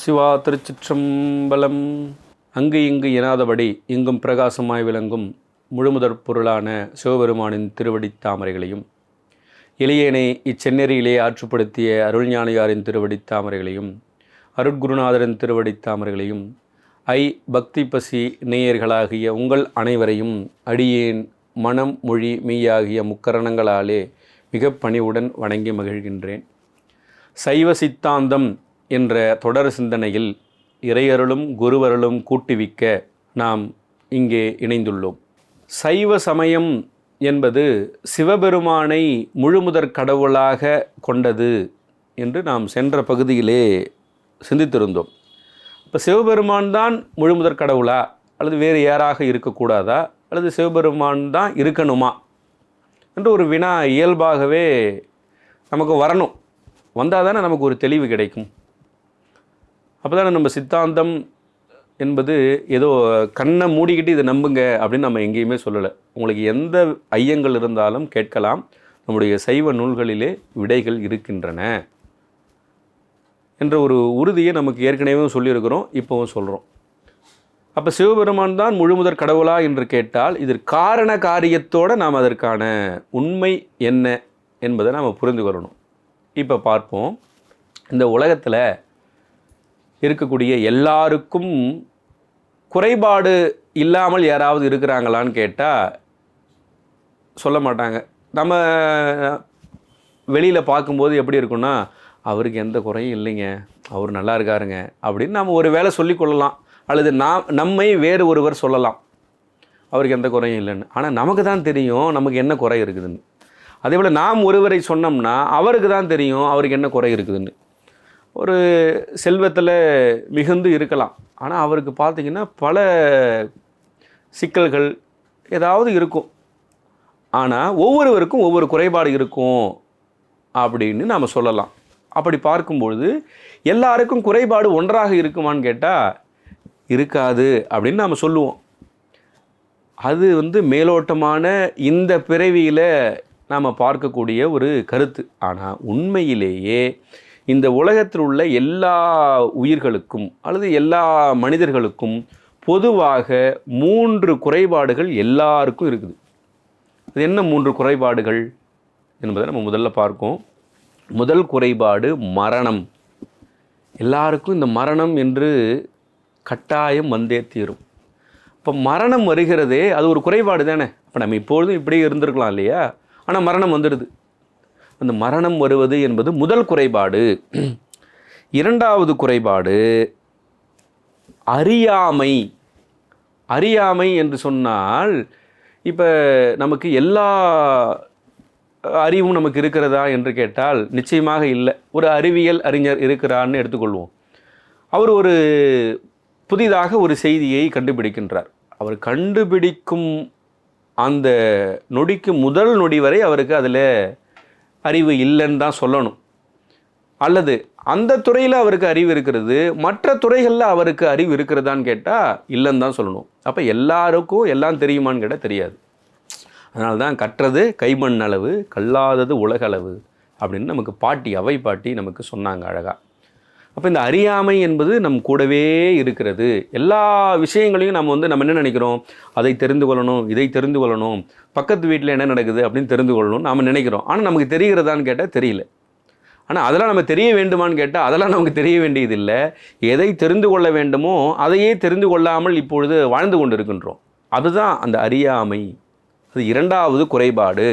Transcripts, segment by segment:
சிவா திருச்சிற்றம்பலம். அங்கு இங்கு எனாதபடி இங்கும் பிரகாசமாய் விளங்கும் முழுமுதற் பொருளான சிவபெருமானின் திருவடித் தாமரைகளையும் இளையனை இச்செந்நெறியிலே ஆற்றுப்படுத்திய அருள்ஞானியாரின் திருவடித் தாமரைகளையும் அருட்குருநாதரின் திருவடித் தாமரைகளையும் ஐ பக்தி பசி நேயர்களாகிய உங்கள் அனைவரையும் அடியேன் மனம் மொழி மெய்யாகிய முக்கரணங்களாலே மிக பணிவுடன் வணங்கி மகிழ்கின்றேன். சைவ சித்தாந்தம் என்ற தொடர் சிந்தனையில் இறையருளும் குருவருளும் கூட்டுவிக்க நாம் இங்கே இணைந்துள்ளோம். சைவ சமயம் என்பது சிவபெருமானை முழுமுதற் கடவுளாக கொண்டது என்று நாம் சென்ற பகுதியிலே சிந்தித்திருந்தோம். இப்போ சிவபெருமான் தான் முழுமுதற் கடவுளா? அல்லது வேறு யாராக இருக்கக்கூடாதா? அல்லது சிவபெருமான் தான் இருக்கணுமா? என்று ஒரு வினா இயல்பாகவே நமக்கு வரணும். வந்தால் தானே நமக்கு ஒரு தெளிவு கிடைக்கும். அப்போ தானே நம்ம சித்தாந்தம் என்பது ஏதோ கண்ணை மூடிக்கிட்டு இதை நம்புங்க அப்படின்னு நம்ம எங்கேயுமே சொல்லலை. உங்களுக்கு எந்த ஐயங்கள் இருந்தாலும் கேட்கலாம். நம்முடைய சைவ நூல்களிலே விடைகள் இருக்கின்றன என்ற ஒரு உறுதியை நமக்கு ஏற்கனவே சொல்லியிருக்கிறோம் இப்போவும் சொல்கிறோம் அப்போ சிவபெருமான் தான் முழுமுதற் கடவுளா என்று கேட்டால் இதற்கு காரண காரியத்தோடு நாம் அதற்கான உண்மை என்ன என்பதை நாம் புரிந்து கொள்ளணும். இப்போ பார்ப்போம். இந்த உலகத்தில் இருக்கக்கூடிய எல்லாருக்கும் குறைபாடு இல்லாமல் யாராவது இருக்கிறாங்களான்னு கேட்டால் சொல்ல மாட்டாங்க. நம்ம வெளியில் பார்க்கும்போது எப்படி இருக்குன்னா அவருக்கு எந்த குறையும் இல்லைங்க. அவர் நல்லா இருக்காருங்க. அப்படின்னு நம்ம ஒரு வேளை சொல்லிக்கொள்ளலாம் அல்லது நாம் நம்மை வேறு ஒருவர் சொல்லலாம். அவருக்கு எந்த குறையும் இல்லைன்னு. ஆனால் நமக்கு தான் தெரியும் நமக்கு என்ன குறை இருக்குதுன்னு. அதே போல் நாம் ஒருவரை சொன்னோம்னா அவருக்கு தான் தெரியும் அவருக்கு என்ன குறை இருக்குதுன்னு. ஒரு செல்வத்தில் மிகுந்து இருக்கலாம். ஆனால் அவருக்கு பார்த்திங்கன்னா பல சிக்கல்கள் ஏதாவது இருக்கும். ஆனால் ஒவ்வொருவருக்கும் ஒவ்வொரு குறைபாடு இருக்கும் அப்படின்னு நாம் சொல்லலாம். அப்படி பார்க்கும்பொழுது எல்லாருக்கும் குறைபாடு ஒன்றாக இருக்குமான்னு கேட்டால் இருக்காது அப்படின்னு நாம் சொல்லுவோம். அது வந்து மேலோட்டமான இந்த பிறவியில் நாம் பார்க்கக்கூடிய ஒரு கருத்து. ஆனால் உண்மையிலேயே இந்த உலகத்தில் உள்ள எல்லா உயிர்களுக்கும் அல்லது எல்லா மனிதர்களுக்கும் பொதுவாக மூன்று குறைபாடுகள் எல்லாருக்கும் இருக்குது. அது என்ன மூன்று குறைபாடுகள் என்பதை நம்ம முதல்ல பார்ப்போம் முதல் குறைபாடு மரணம். எல்லாருக்கும் இந்த மரணம் என்று கட்டாயம் வந்தே தீரும். இப்போ மரணம் வருகிறதே அது ஒரு குறைபாடு தானே? இப்போ நம்ம இப்பொழுதும் இப்படியே இருந்திருக்கலாம் இல்லையா? ஆனால் மரணம் வந்துடுது. அந்த மரணம் வருவது என்பது முதல் குறைபாடு. இரண்டாவது குறைபாடு அறியாமை. அறியாமை என்று சொன்னால் இப்போ நமக்கு எல்லா அறிவும் நமக்கு இருக்கிறதா என்று கேட்டால் நிச்சயமாக இல்லை. ஒரு அறிவியல் அறிஞர் இருக்கிறான்னு எடுத்துக்கொள்வோம். அவர் ஒரு புதிதாக ஒரு செய்தியை கண்டுபிடிக்கின்றார். அவர் கண்டுபிடிக்கும் அந்த நொடிக்கு முதல் நொடி வரை அவருக்கு அதில் அறிவு இல்லைன்னு தான் சொல்லணும். அல்லது அந்த துறையில் அவருக்கு அறிவு இருக்கிறது மற்ற துறைகளில் அவருக்கு அறிவு இருக்கிறதான்னு கேட்டால் இல்லைன்னு தான் சொல்லணும். அப்போ எல்லாருக்கும் எல்லாம் தெரியுமான்னு கேட்டால் தெரியாது. அதனால தான் கற்றது கைமண் அளவு கல்லாதது உலகளவு அப்படின்னு நமக்கு பாட்டி அவை பாட்டி நமக்கு சொன்னாங்க அழகாக அப்போ இந்த அறியாமை என்பது நம் கூடவே இருக்கிறது. எல்லா விஷயங்களையும் நம்ம வந்து நம்ம என்ன நினைக்கிறோம்? அதை தெரிந்து கொள்ளணும் இதை தெரிந்து கொள்ளணும் பக்கத்து வீட்டில் என்ன நடக்குது அப்படின்னு தெரிந்து கொள்ளணும் நாம் நினைக்கிறோம். ஆனால் நமக்கு தெரிகிறதான்னு கேட்டால் தெரியல. ஆனால் அதெல்லாம் நம்ம தெரிய வேண்டுமான்னு கேட்டால் அதெல்லாம் நமக்கு தெரிய வேண்டியதில்லை எதை தெரிந்து கொள்ள வேண்டுமோ அதையே தெரிந்து கொள்ளாமல் இப்பொழுது வாழ்ந்து கொண்டு இருக்கின்றோம் அதுதான் அந்த அறியாமை. அது இரண்டாவது குறைபாடு.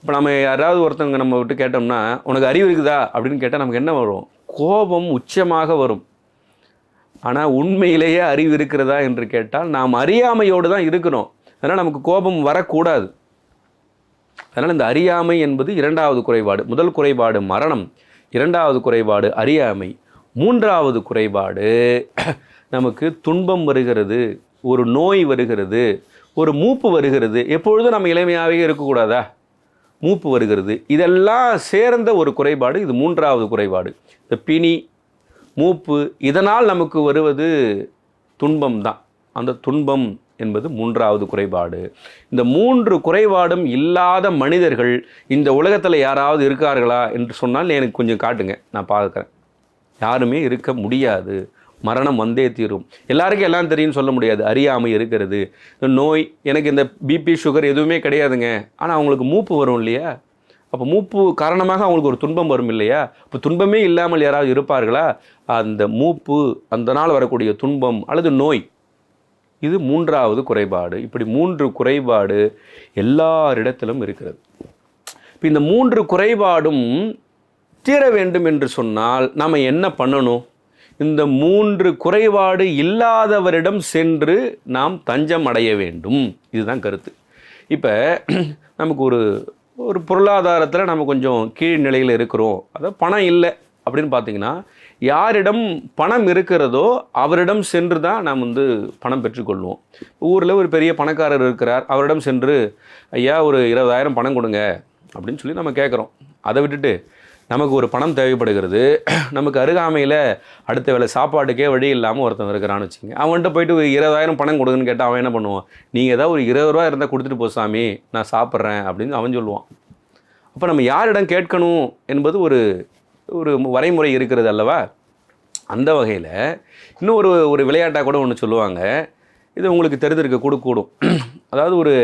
இப்போ நம்ம யாராவது ஒருத்தவங்க நம்ம விட்டு கேட்டோம்னா உனக்கு அறிவு இருக்குதா? அப்படின்னு கேட்டால் நமக்கு என்ன வரும்? கோபம் உச்சமாக வரும். ஆனால் உண்மையிலேயே அறிவு இருக்கிறதா என்று கேட்டால் நாம் அறியாமையோடு தான் இருக்கிறோம். அதனால் நமக்கு கோபம் வரக்கூடாது. அதனால் இந்த அறியாமை என்பது இரண்டாவது குறைபாடு. முதல் குறைபாடு மரணம் இரண்டாவது குறைபாடு அறியாமை மூன்றாவது குறைபாடு நமக்கு துன்பம் வருகிறது ஒரு நோய் வருகிறது ஒரு மூப்பு வருகிறது. எப்பொழுதும் நம்ம இளமையாகவே இருக்கக்கூடாதா? மூப்பு வருகிறது. இதெல்லாம் சேர்ந்த ஒரு குறைபாடு இது மூன்றாவது குறைபாடு. இந்த பிணி மூப்பு இதனால் நமக்கு வருவது துன்பம் தான். அந்த துன்பம் என்பது மூன்றாவது குறைபாடு. இந்த மூன்று குறைபாடும் இல்லாத மனிதர்கள் இந்த உலகத்தில் யாராவது இருக்கார்களா என்று சொன்னால் எனக்கு கொஞ்சம் காட்டுங்க. நான் பார்க்குறேன். யாருமே இருக்க முடியாது. மரணம் வந்தே தீரும். எல்லாருக்கும் எல்லாம் தெரியும்னு சொல்ல முடியாது. அறியாமை இருக்கிறது. நோய் எனக்கு இந்த பிபி சுகர் எதுவுமே கிடையாதுங்க. ஆனால் அவங்களுக்கு மூப்பு வரும் இல்லையா? அப்போ மூப்பு காரணமாக அவங்களுக்கு ஒரு துன்பம் வரும் இல்லையா? இப்போ துன்பமே இல்லாமல் யாராவது இருப்பார்களா? அந்த மூப்பு அந்த நாள் வரக்கூடிய துன்பம் அல்லது நோய் இது மூன்றாவது குறைபாடு. இப்படி மூன்று குறைபாடு எல்லாரிடத்திலும் இருக்கிறது. இப்போ இந்த மூன்று குறைபாடும் தீர வேண்டும் என்று சொன்னால் நாம் என்ன பண்ணணும்? இந்த மூன்று குறைபாடு இல்லாதவரிடம் சென்று நாம் தஞ்சம் அடைய வேண்டும். இதுதான் கருத்து. இப்போ நமக்கு ஒரு ஒரு பொருளாதாரத்தில் நம்ம கொஞ்சம் கீழ் நிலையில் இருக்கிறோம். அதாவது பணம் இல்லை அப்படின்னு பார்த்தீங்கன்னா யாரிடம் பணம் இருக்கிறதோ அவரிடம் சென்று தான் நாம் வந்து பணம் பெற்றுக்கொள்வோம் ஊரில் ஒரு பெரிய பணக்காரர் இருக்கிறார். அவரிடம் சென்று ஐயா ஒரு இருபதாயிரம் பணம் கொடுங்க. அப்படின்னு சொல்லி நம்ம கேட்குறோம் அதை விட்டுட்டு நமக்கு ஒரு பணம் தேவைப்படுகிறது. நமக்கு அருகாமையில் அடுத்த வேலை சாப்பாட்டுக்கே வழி இல்லாமல் ஒருத்தன் இருக்கிறான்னு வச்சுங்க. அவன்கிட்ட போயிட்டு ஒரு இருபதாயிரம் பணம் கொடுங்கன்னு கேட்டால் அவன் என்ன பண்ணுவான்? நீங்கள் ஏதாவது ஒரு இருபது ரூபா இருந்தால் கொடுத்துட்டு போ சாமி நான் சாப்பிட்றேன் அப்படின்னு அவன் சொல்லுவான். அப்போ நம்ம யாரிடம் கேட்கணும் என்பது ஒரு ஒரு வரைமுறை இருக்கிறது அல்லவா? அந்த வகையில் இன்னும் ஒரு ஒரு விளையாட்டாக கூட ஒன்று சொல்லுவாங்க. இது உங்களுக்கு தெரிஞ்சிருக்க கூட கூடும். அதாவது ஒரு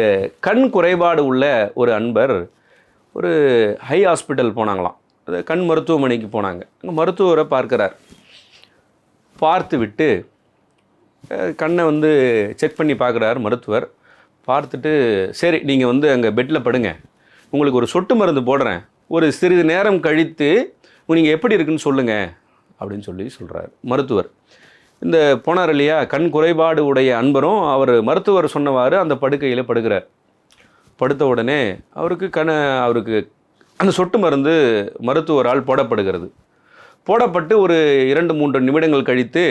கண் குறைபாடு உள்ள ஒரு அன்பர் ஒரு ஹை ஹாஸ்பிட்டல் போனாங்களாம். கண் மருத்துவமனைக்கு போனாங்க. அங்கே மருத்துவரை பார்க்குறார். பார்த்து விட்டு கண்ணை வந்து செக் பண்ணி பார்க்குறார் மருத்துவர். பார்த்துட்டு சரி நீங்கள் வந்து அங்கே பெட்டில் படுங்க. உங்களுக்கு ஒரு சொட்டு மருந்து போடுறேன். ஒரு சிறிது நேரம் கழித்து நீங்கள் எப்படி இருக்குன்னு சொல்லுங்கள் அப்படின்னு சொல்லி சொல்கிறார் மருத்துவர். இந்த போனார் இல்லையா கண் குறைபாடு உடைய அன்பரும் அவர் மருத்துவர் சொன்னவாறு அந்த படுக்கையில் படுக்கிறார். படுத்த உடனே அவருக்கு கண அவருக்கு அந்த சொட்டு மருந்து மருத்துவரால் போடப்படுகிறது. போடப்பட்டு ஒரு இரண்டு மூன்று நிமிடங்கள் கழித்து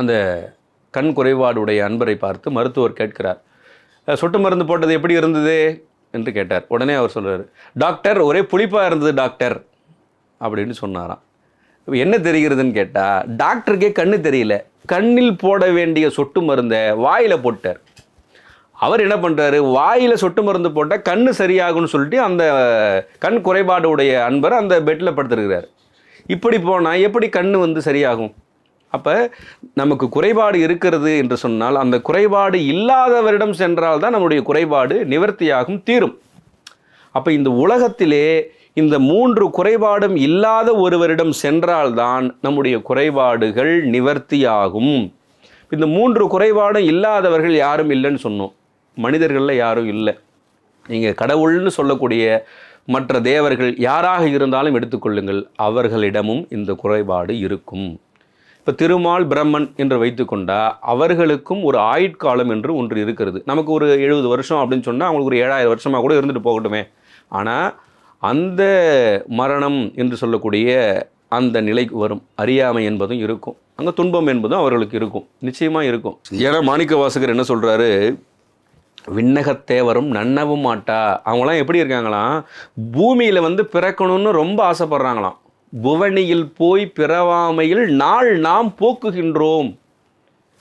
அந்த கண் குறைபாடுடைய அன்பரை பார்த்து மருத்துவர் கேட்கிறார் சொட்டு மருந்து போட்டது எப்படி இருந்தது? என்று கேட்டார். உடனே அவர் சொல்கிறார் டாக்டர் ஒரே புளிப்பாக இருந்தது டாக்டர். அப்படின்னு சொன்னாராம். என்ன தெரிகிறதுன்னு கேட்டால் டாக்டருக்கே கண்ணு தெரியல. கண்ணில் போட வேண்டிய சொட்டு மருந்தை வாயில் போட்டார். அவர் என்ன பண்ணுறாரு வாயில் சொட்டு மருந்து போட்டால் கண் சரியாகும்னு சொல்லிட்டு அந்த கண் குறைபாடு உடைய அன்பர் அந்த பெட்டில் படுத்துருக்கிறார். இப்படி போனால் எப்படி கண் வந்து சரியாகும்? அப்போ நமக்கு குறைபாடு இருக்கிறது என்று சொன்னால் அந்த குறைபாடு இல்லாதவரிடம் சென்றால் தான் நம்முடைய குறைபாடு நிவர்த்தியாகும் தீரும். அப்போ இந்த உலகத்திலே இந்த மூன்று குறைபாடும் இல்லாத ஒருவரிடம் சென்றால்தான் நம்முடைய குறைபாடுகள் நிவர்த்தியாகும். இந்த மூன்று குறைபாடும் இல்லாதவர்கள் யாரும் இல்லைன்னு சொன்னோம். மனிதர்களில் யாரும் இல்லை. நீங்கள் கடவுள்னு சொல்லக்கூடிய மற்ற தேவர்கள் யாராக இருந்தாலும் எடுத்துக்கொள்ளுங்கள். அவர்களிடமும் இந்த குறைபாடு இருக்கும். இப்போ திருமால் பிரம்மன் என்று வைத்துக்கொண்டா அவர்களுக்கும் ஒரு ஆயுட்காலம் என்று ஒன்று இருக்கிறது. நமக்கு ஒரு எழுபது வருஷம் அப்படின்னு சொன்னால் அவங்களுக்கு ஒரு ஏழாயிரம் வருஷமாக கூட இருந்துட்டு போகட்டுமே. ஆனால் அந்த மரணம் என்று சொல்லக்கூடிய அந்த நிலைக்கு வரும். அறியாமை என்பதும் இருக்கும். அங்கே துன்பம் என்பதும் அவர்களுக்கு இருக்கும். நிச்சயமாக இருக்கும். ஏன்னா மாணிக்க வாசகர் என்ன சொல்கிறாரு விண்ணகத்தேவரும் நன்னவும் மாட்டா. அவங்களாம் எப்படி இருக்காங்களாம்? பூமியில் வந்து பிறக்கணும்னு ரொம்ப ஆசைப்படுறாங்களாம். புவனியில் போய் பிறவாமையில் நாள் நாம் போக்குகின்றோம்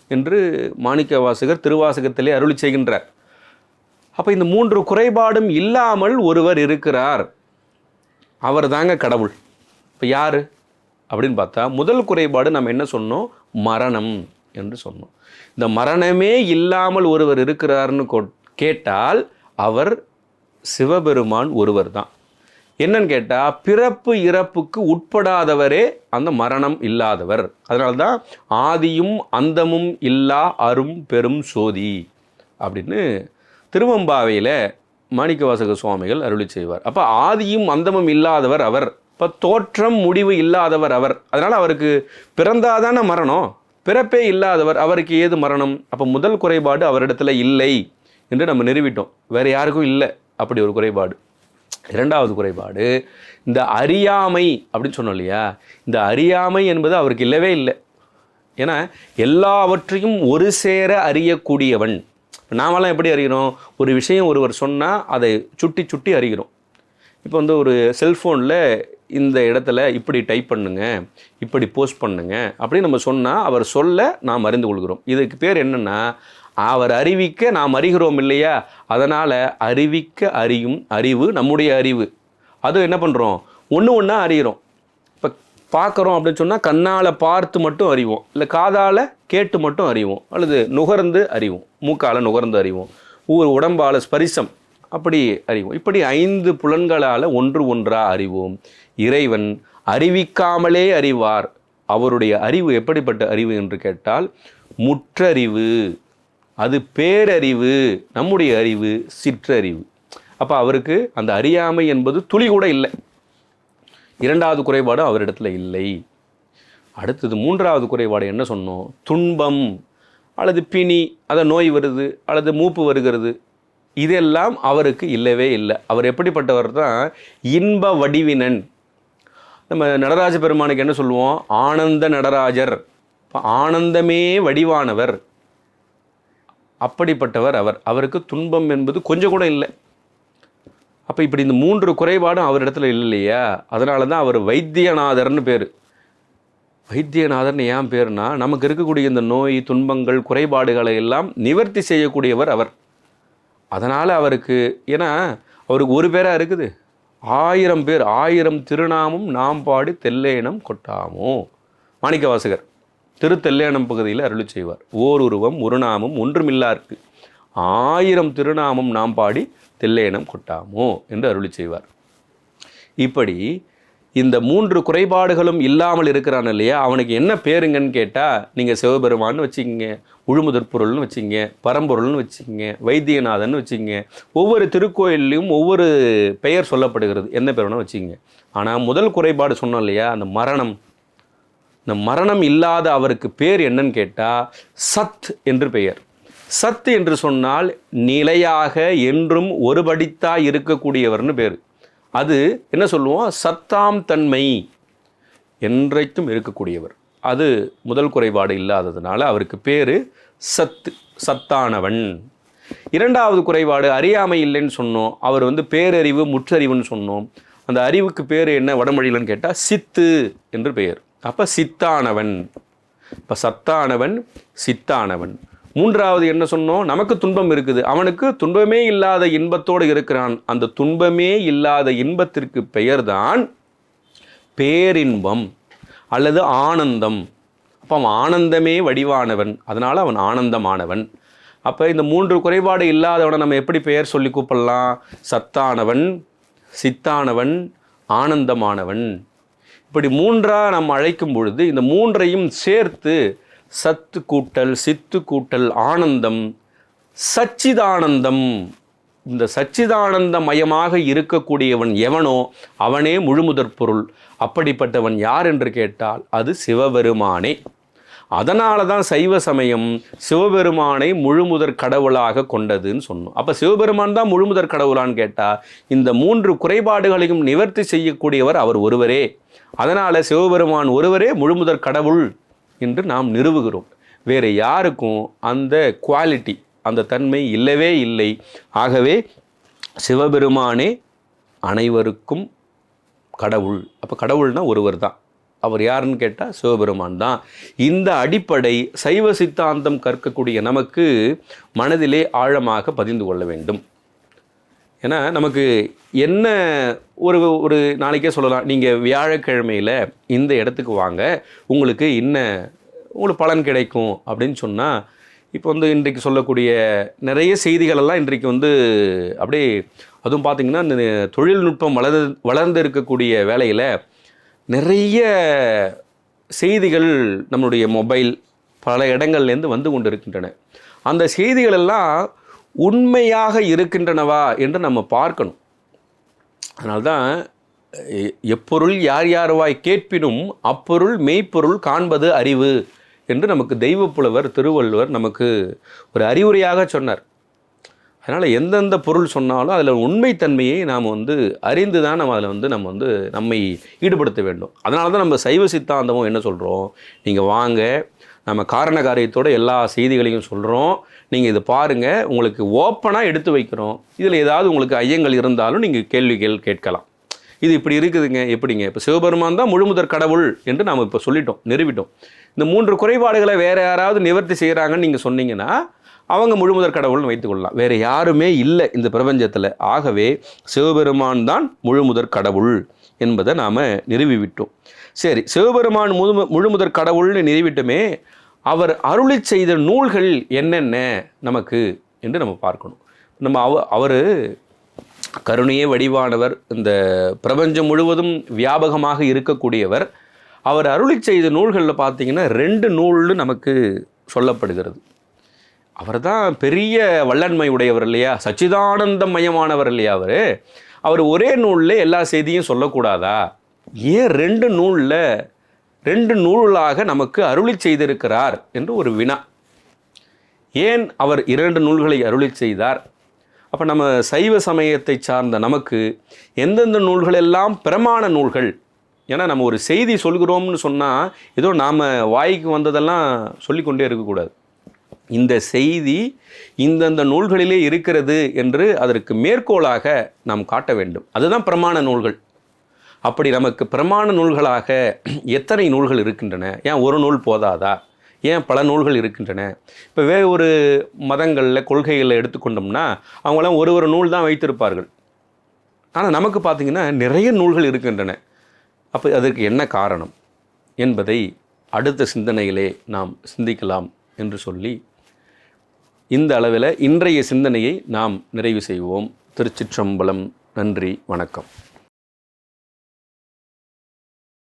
என்று மாணிக்க வாசகர் திருவாசகத்திலே அருளி செய்கின்றார். அப்போ இந்த மூன்று குறைபாடும் இல்லாமல் ஒருவர் இருக்கிறார். அவர் தாங்க கடவுள். இப்போ யார்? அப்படின்னு பார்த்தா முதல் குறைபாடு நம்ம என்ன சொன்னோம்? மரணம் என்று சொன்னோம். இந்த மரணமே இல்லாமல் ஒருவர் இருக்கிறார்னு கேட்டால் அவர் சிவபெருமான் ஒருவர் தான். என்னன்னு கேட்டால் பிறப்பு இறப்புக்கு உட்படாதவரே அந்த மரணம் இல்லாதவர். அதனால்தான் ஆதியும் அந்தமும் இல்லா அரும் பெரும் சோதி அப்படின்னு திருவம்பாவையில் மாணிக்கவாசக சுவாமிகள் அருளி செய்வார். அப்போ ஆதியும் அந்தமும் இல்லாதவர் அவர். இப்போ தோற்றம் முடிவு இல்லாதவர் அவர். அதனால் அவருக்கு பிறந்தாதான மரணம். பிறப்பே இல்லாதவர் அவருக்கு ஏது மரணம்? அப்போ முதல் குறைபாடு அவரிடத்துல இல்லை. என்று நம்ம நிறுவிட்டோம் வேறு யாருக்கும் இல்லை. அப்படி ஒரு குறைபாடு. இரண்டாவது குறைபாடு இந்த அறியாமை அப்படின்னு சொன்னோம் இல்லையா? இந்த அறியாமை என்பது அவருக்கு இல்லவே இல்லை. ஏன்னா எல்லாவற்றையும் ஒரு சேர அறியக்கூடியவன். நாமெல்லாம் எப்படி அறிகிறோம்? ஒரு விஷயம் ஒருவர் சொன்னால் அதை சுட்டி சுட்டி அறிகிறோம். இப்போ வந்து ஒரு செல்ஃபோனில் இந்த இடத்துல இப்படி டைப் பண்ணுங்க இப்படி போஸ்ட் பண்ணுங்க அப்படின்னு நம்ம சொன்னால் அவர் சொல்ல நாம் அறிந்து கொள்கிறோம். இதுக்கு பேர் என்னென்னா அவர் அறிவிக்க நாம் அறிகிறோம் இல்லையா? அதனால் அறிவிக்க அறியும் அறிவு நம்முடைய அறிவு. அது என்ன பண்ணுறோம் ஒன்று ஒன்றா அறிகிறோம் இப்போ பார்க்குறோம் அப்படின்னு சொன்னால் கண்ணால் பார்த்து மட்டும் அறிவோம். இல்லை காதால் கேட்டு மட்டும் அறிவோம். அல்லது நுகர்ந்து அறிவோம். மூக்கால் நுகர்ந்து அறிவோம். ஊர் உடம்பால் ஸ்பரிசம். அப்படி அறிவோம். இப்படி ஐந்து புலன்களால் ஒன்று ஒன்றாக அறிவோம். இறைவன் அறிவிக்காமலே அறிவார். அவருடைய அறிவு எப்படிப்பட்ட அறிவு என்று கேட்டால் முற்றறிவு. அது பேரறிவு நம்முடைய அறிவு சிற்றறிவு. அப்போ அவருக்கு அந்த அறியாமை என்பது துளி கூட இல்லை. இரண்டாவது குறைபாடு அவரிடத்துல இல்லை. அடுத்தது மூன்றாவது குறைபாடு என்ன சொன்னோம்? துன்பம் அல்லது பிணி அதை நோய் வருது அல்லது மூப்பு வருகிறது. இதெல்லாம் அவருக்கு இல்லவே இல்லை. அவர் எப்படிப்பட்டவர் தான்? இன்ப வடிவினன். நம்ம நடராஜ பெருமானுக்கு என்ன சொல்லுவோம்? ஆனந்த நடராஜர். இப்போ ஆனந்தமே வடிவானவர். அப்படிப்பட்டவர் அவர். அவருக்கு துன்பம் என்பது கொஞ்சம் கூட இல்லை. அப்போ இப்படி இந்த மூன்று குறைபாடும் அவரிடத்துல இல்லையா? அதனால தான் அவர் வைத்தியநாதர்னு பேர். வைத்தியநாதர்னு ஏன் பேர்னா நமக்கு இருக்கக்கூடிய இந்த நோய் துன்பங்கள் குறைபாடுகளை எல்லாம் நிவர்த்தி செய்யக்கூடியவர் அவர். அதனால் அவருக்கு ஏன்னா அவருக்கு ஒரு பேராக இருக்குது. ஆயிரம் பேர் ஆயிரம் திருநாமம் நாம் பாடி தெல்லேனம் கொட்டாமோ? மாணிக்க வாசகர் திருத்தெல்லேனம் பகுதியில் அருளி செய்வார். ஓர் உருவம் ஒரு நாமம் ஒன்றுமில்லாருக்கு. ஆயிரம் திருநாமம் நாம் பாடி தெல்லேனம் கொட்டாமோ என்று அருளி செய்வார். இப்படி இந்த மூன்று குறைபாடுகளும் இல்லாமல் இருக்கிறான் இல்லையா? அவனுக்கு என்ன பேருங்கன்னு கேட்டால் நீங்கள் சிவபெருமான்னு வச்சுக்கிங்க உழுமுதற் பொருள்னு வச்சுங்க பரம்பொருள்னு வச்சுங்க வைத்தியநாதன் வச்சுங்க ஒவ்வொரு திருக்கோயிலையும் ஒவ்வொரு பெயர் சொல்லப்படுகிறது. என்ன பேர் வேணால் வச்சுங்க ஆனால் முதல் குறைபாடு சொன்னோம் இல்லையா? அந்த மரணம். இந்த மரணம் இல்லாத அவருக்கு பேர் என்னன்னு கேட்டால் சத் என்று பெயர். சத் என்று சொன்னால் நிலையாக என்றும் ஒருபடித்தா இருக்கக்கூடியவர்னு பேர். அது என்ன சொல்லுவோம்? சத்தாம் தன்மை என்றைக்கும் இருக்கக்கூடியவர். அது முதல் குறைபாடு இல்லாததுனால அவருக்கு பேர் சத்து சத்தானவன். இரண்டாவது குறைபாடு அறியாமை இல்லைன்னு சொன்னோம். அவர் வந்து பேரறிவு முற்றறிவுன்னு சொன்னோம். அந்த அறிவுக்கு பேர் என்ன வடமொழியிலன்னு கேட்டால் சித்து என்று பெயர். அப்போ சித்தானவன். இப்போ சத்தானவன் சித்தானவன். மூன்றாவது என்ன சொன்னோம்? நமக்கு துன்பம் இருக்குது. அவனுக்கு துன்பமே இல்லாத இன்பத்தோடு இருக்கிறான். அந்த துன்பமே இல்லாத இன்பத்திற்கு பெயர்தான் பேரின்பம் அல்லது ஆனந்தம். அப்போ அவன் ஆனந்தமே வடிவானவன். அதனால் அவன் ஆனந்தமானவன். அப்போ இந்த மூன்று குறைபாடு இல்லாதவனை நம்ம எப்படி பெயர் சொல்லி கூப்பிடலாம்? சத்தானவன் சித்தானவன் ஆனந்தமானவன். இப்படி மூன்றாக நாம் அழைக்கும் பொழுது இந்த மூன்றையும் சேர்த்து சத்து கூட்டல் சித்து கூட்டல் ஆனந்தம் சச்சிதானந்தம். இந்த சச்சிதானந்த மயமாக இருக்கக்கூடியவன் எவனோ அவனே முழுமுதற் பொருள் அப்படிப்பட்டவன் யார் என்று கேட்டால் அது சிவபெருமானே. அதனால தான் சைவ சமயம் சிவபெருமானை முழுமுதற் கடவுளாக கொண்டதுன்னு சொன்னோம். அப்போ சிவபெருமான் தான் முழுமுதற் கடவுளான்னு கேட்டால் இந்த மூன்று குறைபாடுகளையும் நிவர்த்தி செய்யக்கூடியவர் அவர் ஒருவரே. அதனால் சிவபெருமான் ஒருவரே முழுமுதற் கடவுள் என்று நாம் நிறுவுகிறோம். வேறு யாருக்கும் அந்த குவாலிட்டி அந்த தன்மை இல்லவே இல்லை. ஆகவே சிவபெருமானே அனைவருக்கும் கடவுள். அப்போ கடவுள்னா ஒருவர் தான். அவர் யாருன்னு கேட்டால் சிவபெருமான் தான். இந்த அடிப்படை சைவ சித்தாந்தம் கற்கக்கூடிய நமக்கு மனதிலே ஆழமாக பதிந்து கொள்ள வேண்டும். ஏன்னா நமக்கு என்ன ஒரு ஒரு நாளைக்கே சொல்லலாம் நீங்கள் வியாழக்கிழமையில் இந்த இடத்துக்கு வாங்க உங்களுக்கு இன்ன உங்களுக்கு பலன் கிடைக்கும் அப்படின்னு சொன்னால் இப்போ வந்து இன்றைக்கு சொல்லக்கூடிய நிறைய செய்திகளெல்லாம் இன்றைக்கு வந்து அப்படியே அதுவும் பார்த்திங்கன்னா இந்த தொழில்நுட்பம் வளர்ந்து வளர்ந்து இருக்கக்கூடிய வேலையில் நிறைய செய்திகள் நம்மளுடைய மொபைல் பல இடங்கள்லேருந்து வந்து கொண்டு இருக்கின்றன அந்த செய்திகளெல்லாம் உண்மையாக இருக்கின்றனவா என்று நம்ம பார்க்கணும். அதனால்தான் எ- எப்பொருள் யார் யாருவாய் கேட்பினும் அப்பொருள் மெய்ப்பொருள் காண்பது அறிவு என்று நமக்கு தெய்வப்புலவர் திருவள்ளுவர் நமக்கு ஒரு அறிவுரையாக சொன்னார். அதனால் எந்தெந்த பொருள் சொன்னாலும் அதில் உண்மைத்தன்மையை நாம் வந்து அறிந்து தான் நம்ம அதில் வந்து நம்ம வந்து நம்மை ஈடுபடுத்த வேண்டும். அதனால தான் நம்ம சைவ சித்தாந்தமும் என்ன சொல்கிறோம் நீங்கள் வாங்க நம்ம காரண காரியத்தோட எல்லா செய்திகளையும் சொல்கிறோம் நீங்கள் இதை பாருங்கள் உங்களுக்கு ஓப்பனாக எடுத்து வைக்கிறோம். இதில் ஏதாவது உங்களுக்கு ஐயங்கள் இருந்தாலும் நீங்கள் கேள்விகள் கேட்கலாம். இது இப்படி இருக்குதுங்க எப்படிங்க? இப்போ சிவபெருமான் தான் முழுமுதற் கடவுள் என்று நாம் இப்போ சொல்லிட்டோம் நிறுவிட்டோம் இந்த மூன்று குறைபாடுகளை வேறு யாராவது நிவர்த்தி செய்கிறாங்கன்னு நீங்கள் சொன்னீங்கன்னா அவங்க முழுமுதற் கடவுள்னு வைத்துக்கொள்ளலாம். வேறு யாருமே இல்லை இந்த பிரபஞ்சத்தில். ஆகவே சிவபெருமான் தான் முழுமுதற் கடவுள் என்பதை நாம் நிறுவிவிட்டோம். சரி சிவபெருமான் முழு முழுமுதற் கடவுள்னு நிறுவிட்டுமே அவர் அருளி செய்த நூல்கள் என்னென்ன நமக்கு என்று நம்ம பார்க்கணும். நம்ம அவ அவர் கருணையே வடிவானவர் இந்த பிரபஞ்சம் முழுவதும் வியாபகமாக இருக்கக்கூடியவர் அவர் அருளி செய்த நூல்களில் பார்த்தீங்கன்னா ரெண்டு நூல்னு நமக்கு சொல்லப்படுகிறது. அவர் தான் பெரிய வல்லன்மை உடையவர் இல்லையா? சச்சிதானந்தம் மயமானவர் இல்லையா அவர்? அவர் ஒரே நூலில் எல்லா செய்தியும் சொல்லக்கூடாதா? ஏன் ரெண்டு நூலில் ரெண்டு நூலாக நமக்கு அருளி செய்திருக்கிறார் என்று ஒரு வினா. ஏன் அவர் இரண்டு நூல்களை அருளி செய்தார்? அப்போ நம்ம சைவ சமயத்தை சார்ந்த நமக்கு எந்தெந்த நூல்கள் எல்லாம் பிரமாண நூல்கள்? ஏன்னா நம்ம ஒரு செய்தி சொல்கிறோம்னு சொன்னால் ஏதோ நாம் வாய்க்கு வந்ததெல்லாம் சொல்லிக்கொண்டே இருக்கக்கூடாது. இந்த செய்தி இந்தந்த நூல்களிலே இருக்கிறது என்று அதற்கு மேற்கோளாக நாம் காட்ட வேண்டும். அதுதான் பிரமாண நூல்கள். அப்படி நமக்கு பிரமாண நூல்களாக எத்தனை நூல்கள் இருக்கின்றன? ஏன் ஒரு நூல் போதாதா? ஏன் பல நூல்கள் இருக்கின்றன? இப்போ வேறு ஒரு மதங்களில் கொள்கைகளில் எடுத்துக்கொண்டோம்னா அவங்களாம் ஒரு ஒரு நூல் தான் வைத்திருப்பார்கள். ஆனால் நமக்கு பார்த்திங்கன்னா நிறைய நூல்கள் இருக்கின்றன. அப்போ அதற்கு என்ன காரணம்? என்பதை அடுத்த சிந்தனையிலே நாம் சிந்திக்கலாம் என்று சொல்லி இந்த அளவில் இன்றைய சிந்தனையை நாம் நிறைவு செய்வோம். திருச்சிற்றம்பலம். நன்றி. வணக்கம்.